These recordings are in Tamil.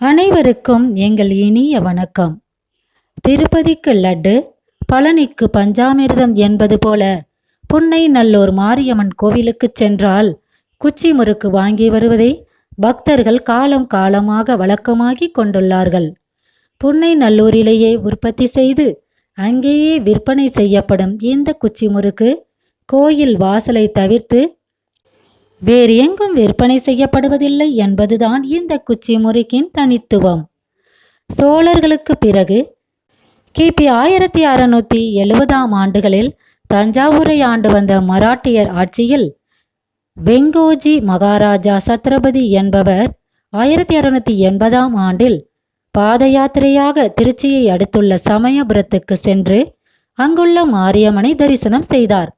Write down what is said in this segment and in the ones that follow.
அனைவருக்கும் எங்கள் இனிய வணக்கம். திருப்பதிக்கு லட்டு பழனிக்கு பஞ்சாமிர்தம் என்பது போல புன்னை நல்லூர் மாரியம்மன் கோவிலுக்குச் சென்றால் குச்சி முறுக்கு வாங்கி வருவதை பக்தர்கள் காலம் காலமாக வழக்கமாகி கொண்டுள்ளார்கள். புன்னை நல்லூரிலேயே உற்பத்தி செய்து அங்கேயே விற்பனை செய்யப்படும் இந்த குச்சி முறுக்கு கோயில் வாசலை தவிர்த்து வேறு எங்கும் விற்பனை செய்யப்படுவதில்லை என்பதுதான் இந்த குச்சி முறுக்கின் தனித்துவம். சோழர்களுக்கு பிறகு கிபி ஆயிரத்தி அறுநூத்தி எழுபதாம் ஆண்டுகளில் தஞ்சாவூரை ஆண்டு வந்த மராட்டியர் ஆட்சியில் வெங்கோஜி மகாராஜா சத்ரபதி என்பவர் ஆயிரத்தி அறுநூத்தி எண்பதாம் ஆண்டில் பாத யாத்திரையாக திருச்சியை அடுத்துள்ள சமயபுரத்துக்கு சென்று அங்குள்ள மாரியம்மனை தரிசனம் செய்தார்.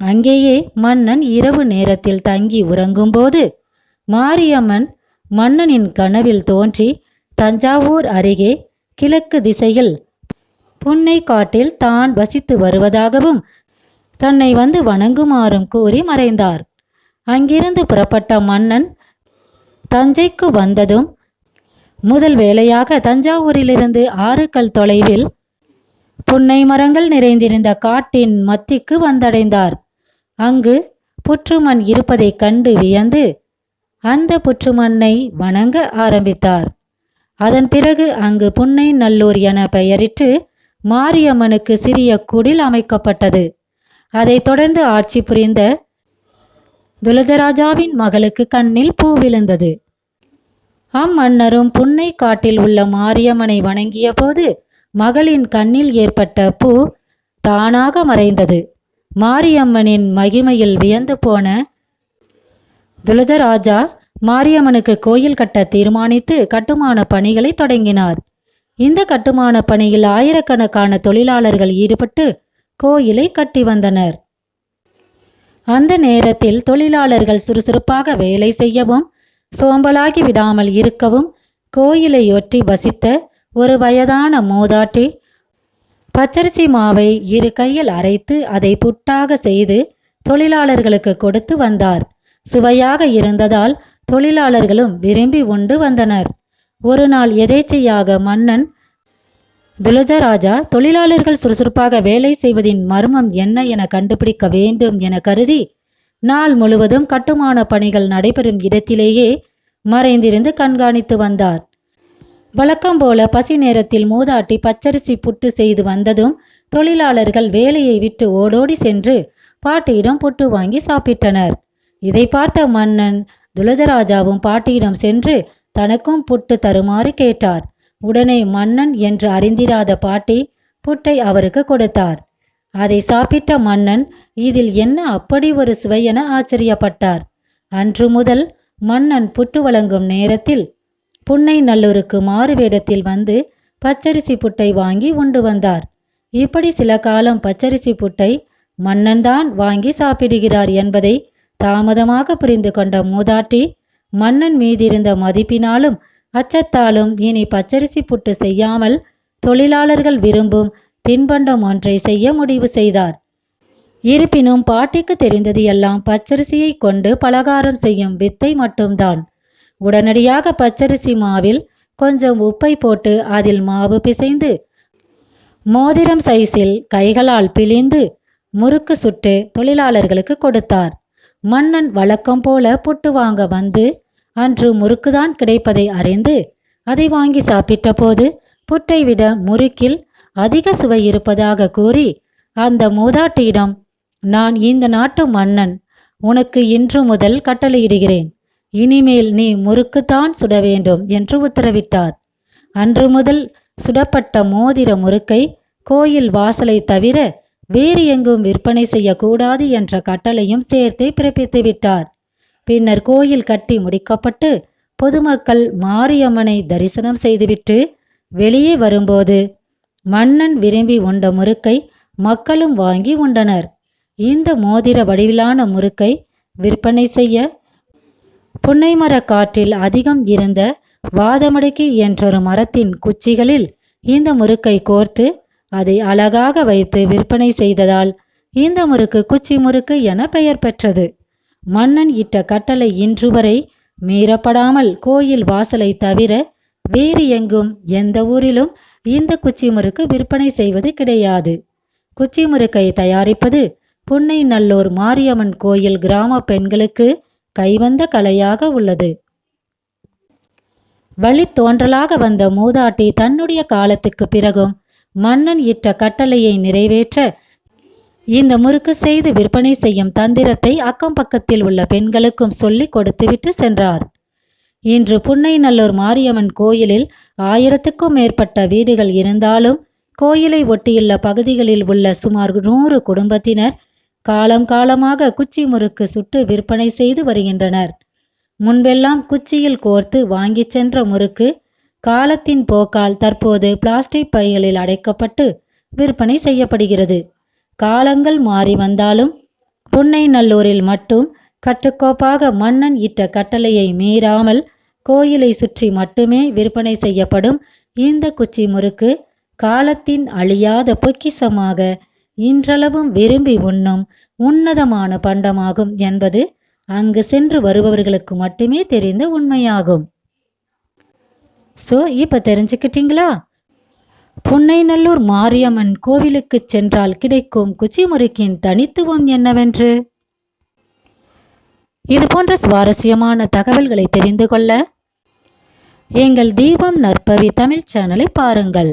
அங்கேயே மன்னன் இரவு நேரத்தில் தங்கி உறங்கும்போது மாரியம்மன் மன்னனின் கனவில் தோன்றி தஞ்சாவூர் அருகே கிழக்கு திசையில் புன்னை காட்டில் தான் வசித்து வருவதாகவும் தன்னை வந்து வணங்குமாறும் கூறி மறைந்தார். அங்கிருந்து புறப்பட்ட மன்னன் தஞ்சைக்கு வந்ததும் முதல் வேலையாக தஞ்சாவூரிலிருந்து ஆறு கல் தொலைவில் புன்னை மரங்கள் நிறைந்திருந்த காட்டின் மத்திக்கு வந்தடைந்தார். அங்கு புற்றுமண் இருப்பதைக் கண்டு வியந்து அந்த புற்றுமண்ணை வணங்க ஆரம்பித்தார். அதன் பிறகு அங்கு புன்னை நல்லூர் என பெயரிட்டு மாரியம்மனுக்கு சிறிய குடில் அமைக்கப்பட்டது. அதைத் தொடர்ந்து ஆட்சி புரிந்த துலஜராஜாவின் மகளுக்கு கண்ணில் பூ விழுந்தது. அம்மன்னரும் புன்னை காட்டில் உள்ள மாரியம்மனை வணங்கிய போது மகளின் கண்ணில் ஏற்பட்ட பூ தானாக மறைந்தது. மாரியம்மனின் மகிமையில் வியந்து போன துலஜராஜா மாரியம்மனுக்கு கோயில் கட்ட தீர்மானித்து கட்டுமான பணிகளை தொடங்கினார். இந்த கட்டுமான பணியில் ஆயிரக்கணக்கான தொழிலாளர்கள் ஈடுபட்டு கோயிலை கட்டி வந்தனர். அந்த நேரத்தில் தொழிலாளர்கள் சுறுசுறுப்பாக வேலை செய்யவும் சோம்பலாகி விடாமல் இருக்கவும் கோயிலை ஒட்டி வசித்த ஒரு வயதான மூதாட்டி பச்சரிசி மாவை இரு கையில் அரைத்து அதை புட்டாக செய்து தொழிலாளர்களுக்கு கொடுத்து வந்தார். சுவையாக இருந்ததால் தொழிலாளர்களும் விரும்பி உண்டு வந்தனர். ஒரு நாள் எதேச்சையாக மன்னன் துலஜராஜா தொழிலாளர்கள் சுறுசுறுப்பாக வேலை செய்வதின் மர்மம் என்ன என கண்டுபிடிக்க வேண்டும் என கருதி நாள் முழுவதும் கட்டுமான பணிகள் நடைபெறும் இடத்திலேயே மறைந்திருந்து கண்காணித்து வந்தார். வழக்கம் போல பசி நேரத்தில் மூதாட்டி பச்சரிசி புட்டு செய்து வந்ததும் தொழிலாளர்கள் வேலையை விட்டு ஓடோடி சென்று பாட்டியிடம் புட்டு வாங்கி சாப்பிட்டனர். இதை பார்த்த மன்னன் துலஜராஜாவும் பாட்டியிடம் சென்று தனக்கும் புட்டு தருமாறு கேட்டார். உடனே மன்னன் என்று அறிந்திராத பாட்டி புட்டை அவருக்கு கொடுத்தார். அதை சாப்பிட்ட மன்னன் இதில் என்ன அப்படி ஒரு சுவை என ஆச்சரியப்பட்டார். அன்று முதல் மன்னன் புட்டு வழங்கும் நேரத்தில் புன்னை நல்லூருக்கு மாறு வேடத்தில் வந்து பச்சரிசி புட்டை வாங்கி உண்டு வந்தார். இப்படி சில காலம் பச்சரிசி புட்டை மன்னன்தான் வாங்கி சாப்பிடுகிறார் என்பதை தாமதமாக புரிந்து கொண்ட மூதாட்டி மன்னன் மீதிருந்த மதிப்பினாலும் அச்சத்தாலும் இனி பச்சரிசி புட்டு செய்யாமல் தொழிலாளர்கள் விரும்பும் தின்பண்டம் ஒன்றை செய்ய முடிவு செய்தார். இருப்பினும் பாட்டிக்கு தெரிந்தது எல்லாம் பச்சரிசியை கொண்டு பலகாரம் செய்யும் வித்தை மட்டும்தான். உடனடியாக பச்சரிசி மாவில் கொஞ்சம் உப்பை போட்டு அதில் மாவு பிசைந்து மோதிரம் சைஸில் கைகளால் பிழிந்து முறுக்கு சுட்டு தொழிலாளர்களுக்கு கொடுத்தார். மன்னன் வழக்கம் போல புட்டு வாங்க வந்து அன்று முறுக்குதான் கிடைப்பதை அறிந்து அதை வாங்கி சாப்பிட்ட போது புட்டை விட முறுக்கில் அதிக சுவை இருப்பதாக கூறி அந்த மூதாட்டியிடம் நான் இந்த நாட்டு மன்னன் உனக்கு இன்று முதல் கட்டளையிடுகிறேன். இனிமேல் நீ முறுக்குத்தான் சுட வேண்டும் என்று உத்தரவிட்டார். அன்று முதல் சுடப்பட்ட மோதிர முறுக்கை கோயில் வாசலை தவிர வேறு எங்கும் விற்பனை செய்யக்கூடாது என்ற கட்டளையும் சேர்த்தே பிறப்பித்து விட்டார். பின்னர் கோயில் கட்டி முடிக்கப்பட்டு பொதுமக்கள் மாரியம்மனை தரிசனம் செய்துவிட்டு வெளியே வரும்போது மன்னன் விரும்பி உண்ட முறுக்கை மக்களும் வாங்கி உண்டனர். இந்த மோதிர வடிவிலான முறுக்கை விற்பனை செய்ய புன்னைமர காற்றில் அதிகம் இருந்த வாதமடுக்கி என்றொரு மரத்தின் குச்சிகளில் இந்த முறுக்கை கோர்த்து அதை அழகாக வைத்து விற்பனை செய்ததால் இந்த முறுக்கு குச்சி முறுக்கு என பெயர் பெற்றது. மன்னன் இட்ட கட்டளை இன்று வரை மீறப்படாமல் கோயில் வாசலை தவிர வேறு எங்கும் எந்த ஊரிலும் இந்த குச்சி முறுக்கு விற்பனை செய்வது கிடையாது. குச்சி முறுக்கை தயாரிப்பது புன்னை நல்லூர் மாரியம்மன் கோயில் கிராம பெண்களுக்கு கைவந்த கலையாக உள்ளது. வழித்தோன்றலாக வந்த மூதாட்டி தன்னுடைய காலத்துக்கு பிறகும் மன்னன் இட்ட கட்டளையை நிறைவேற்ற இந்த முறுக்கு செய்து விற்பனை செய்யும் தந்திரத்தை அக்கம் பக்கத்தில் உள்ள பெண்களுக்கும் சொல்லிக் கொடுத்துவிட்டு சென்றார். இன்று புன்னைநல்லூர் மாரியம்மன் கோயிலில் ஆயிரத்துக்கும் மேற்பட்ட வீடுகள் இருந்தாலும் கோயிலை ஒட்டியுள்ள பகுதிகளில் உள்ள சுமார் நூறு குடும்பத்தினர் காலம் காலமாக குச்சி முறுக்கு சுட்டு விற்பனை செய்து வருகின்றனர். முன்பெல்லாம் குச்சியில் கோர்த்து வாங்கிச் சென்ற முறுக்கு காலத்தின் போக்கால் தற்போது பிளாஸ்டிக் பைகளில் அடைக்கப்பட்டு விற்பனை செய்யப்படுகிறது. காலங்கள் மாறி வந்தாலும் புன்னைநல்லூரில் மட்டும் கட்டுக்கோப்பாக மன்னன் இட்ட கட்டளையை மீறாமல் கோயிலை சுற்றி மட்டுமே விற்பனை செய்யப்படும் இந்த குச்சி முறுக்கு காலத்தின் அழியாத பொக்கிசமாக இன்றளவும் விரும்பி உண்ணும் உன்னதமான பண்டமாகும் என்பது அங்கு சென்று வருபவர்களுக்கு மட்டுமே தெரிந்த உண்மையாகும். ஸோ இப்போ தெரிஞ்சுக்கிட்டீங்களா? புன்னைநல்லூர் மாரியம்மன் கோவிலுக்கு சென்றால் கிடைக்கும் குச்சிமுறுக்கின் தனித்துவம் என்னவென்று? இது போன்ற சுவாரஸ்யமான தகவல்களை தெரிந்து கொள்ள எங்கள் தீபம் நற்பவி தமிழ் சேனலை பாருங்கள்.